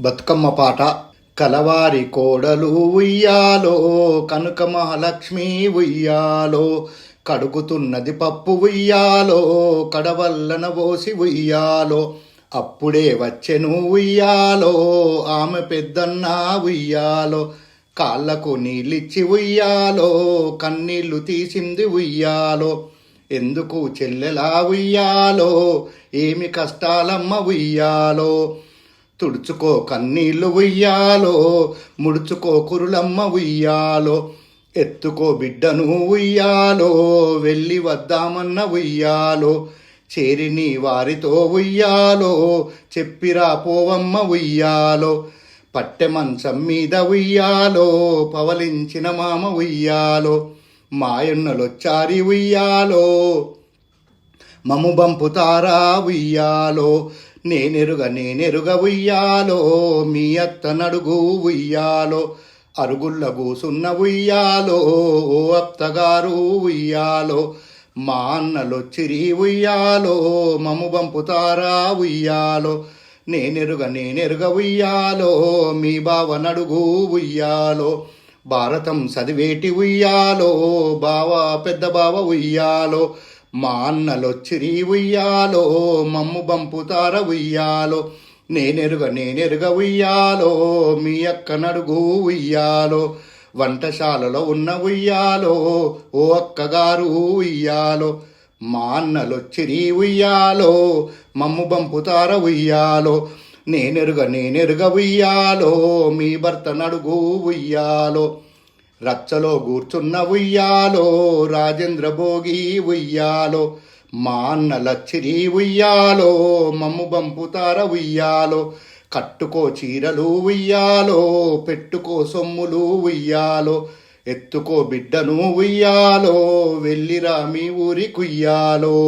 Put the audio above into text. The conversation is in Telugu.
బతుకమ్మ పాట. కలవారి కోడలు ఉయ్యాలో కనుక మహాలక్ష్మి ఉయ్యాలో కడుగుతున్నది పప్పు ఉయ్యాలో కడవల్లన పోసి ఉయ్యాలో అప్పుడే వచ్చెను ఉయ్యాలో ఆమె పెద్దన్న ఉయ్యాలో కాళ్ళకు నీళ్ళిచ్చి ఉయ్యాలో కన్నీళ్ళు తీసింది ఉయ్యాలో ఎందుకు చెల్లెలా ఉయ్యాలో ఏమి కష్టాలమ్మ ఉయ్యాలో తుడుచుకో కన్నీళ్ళు ఉయ్యాలో ముడుచుకో కురులమ్మ ఉయ్యాలో ఎత్తుకో బిడ్డను ఉయ్యాలో వెళ్ళి వద్దామన్న ఉయ్యాలో చేరిని వారితో ఉయ్యాలో చెప్పిరా పోవమ్మ ఉయ్యాలో పట్టె మంచం మీద ఉయ్యాలో పవలించిన మామ ఉయ్యాలో మాయన్నలొచ్చారి ఉయ్యాలో మము బంపుతారా ఉయ్యాలో నేనెరుగ నేనెరుగ ఉయ్యాలో మీ అత్త నడుగు ఉయ్యాలో అరుగుల్ల కూసున్న ఉయ్యాలో ఓ అత్తగారు ఉయ్యాలో మా అన్నలొచ్చిరి ఉయ్యాలో మము పంపుతారా ఉయ్యాలో నేనెరుగ నేనెరుగ ఉయ్యాలో మీ బావ నడుగు ఉయ్యాలో భారతం చదివేటి ఉయ్యాలో బావ పెద్ద బావ ఉయ్యాలో మా అన్నలొచ్చిరి ఉయ్యాలో మమ్ము బంపుతార ఉయ్యాలో. నేనెరుగ నేనెరుగ ఉయ్యాలో మీ అక్క నడుగు ఉయ్యాలో. వంటశాలలో ఉన్న ఉయ్యాలో ఓ అక్కగారు ఉయ్యాలో. మా అన్నలొచ్చిరి ఉయ్యాలో మమ్ము బంపుతార ఉయ్యాలో. నేనెరుగ నేనెరుగ ఉయ్యాలో మీ భర్త నడుగు ఉయ్యాలో. రచ్చలో కూర్చున్న ఉయ్యాలో రాజేంద్ర భోగి ఉయ్యాలో మా అన్న లచ్చిరి ఉయ్యాలో మమ్ము బంపుతార ఉయ్యాలో కట్టుకో చీరలు ఉయ్యాలో పెట్టుకో సొమ్ములు ఉయ్యాలో ఎత్తుకో బిడ్డను ఉయ్యాలో వెళ్ళిరా మీ ఊరి కుయ్యాలో.